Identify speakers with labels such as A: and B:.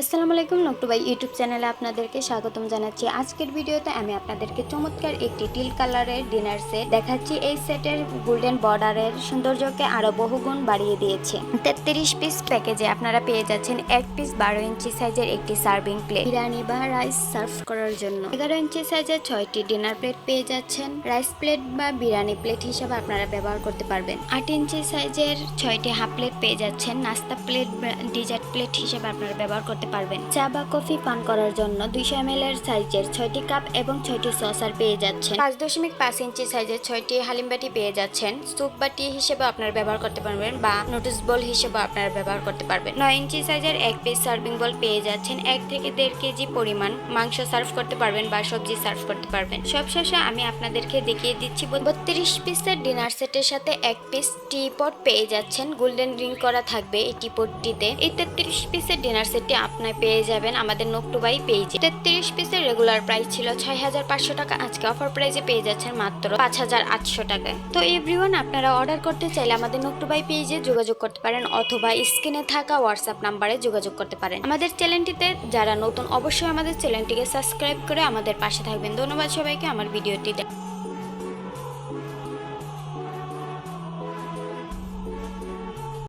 A: আসসালামু আলাইকুম নকটুবাই ইউটিউব চ্যানেলে আপনাদেরকে স্বাগতম জানাচ্ছি। আজকের ভিডিওতে আমি আপনাদেরকে চমৎকার একটি টিল কালারের ডিনার সেট দেখাচ্ছি। এই সেটের গোল্ডেন বর্ডারের সৌন্দর্যকে আরও বহুগুণ বাড়িয়ে দিয়েছে। তেত্রিশ পিস প্যাকেজে আপনারা পেয়ে যাচ্ছেন এক পিস বারো ইঞ্চি সাইজের একটি সার্ভিং প্লেট। বিরিয়ানি বা রাইস সার্ভ করার জন্য এগারো ইঞ্চি সাইজের ছয়টি ডিনার প্লেট পেয়ে যাচ্ছেন। রাইস প্লেট বা বিরিয়ানি প্লেট হিসেবে আপনারা ব্যবহার করতে পারবেন। আট ইঞ্চি সাইজের ছয়টি হাফ প্লেট পেয়ে যাচ্ছেন। নাস্তা প্লেট ডিজার্ট প্লেট হিসেবে আপনারা ব্যবহার করতে পারবেন। চা বা কফি পান করার জন্য দুইশো এম এর সাইজের ছয়টি কাপ এবং ছয়টি সসার পেয়ে যাচ্ছেন। পাঁচ দশমিক পাঁচ ইঞ্চি সাইজের ছয়টি হালিম বাটি পেয়ে যাচ্ছেন। স্যুপ বাটি হিসেবে আপনারা ব্যবহার করতে পারবেন বা নোটিস বল হিসেবে আপনারা ব্যবহার করতে পারবেন। নয় ইঞ্চি সাইজের এক পিস সার্ভিং বল পেয়ে যাচ্ছেন। এক থেকে দেড় কেজি পরিমাণ মাংস সার্ভ করতে পারবেন বা সবজি সার্ভ করতে পারবেন। সব শেষে আমি আপনাদেরকে দেখিয়ে দিচ্ছি বত্রিশ পিসের ডিনার সেটের সাথে এক পিস টি পট পেয়ে যাচ্ছেন। গোল্ডেন রিং করা থাকবে এই টি পটটিতে এই তেত্রিশ পিসের ডিনার সেটটি আপনার পেয়ে যাবেন আমাদের নোকটু নোকটুবাই পেজে তেত্রিশ পিসের রেগুলার প্রাইস ছিল ছয় হাজার পাঁচশো টাকা। আজকে অফার প্রাইসে পেয়ে যাচ্ছেন মাত্র পাঁচ হাজার আটশো টাকায় তো এভরিওয়ান আপনারা অর্ডার করতে চাইলে আমাদের নোকটুবাই পেজে যোগাযোগ করতে পারেন অথবা স্ক্রিনে থাকা হোয়াটসঅ্যাপ নাম্বারে যোগাযোগ করতে পারেন। আমাদের চ্যানেলটিতে যারা নতুন, অবশ্যই আমাদের চ্যানেলটিকে সাবস্ক্রাইব করে আমাদের পাশে থাকবেন। ধন্যবাদ সবাইকে আমার ভিডিওটি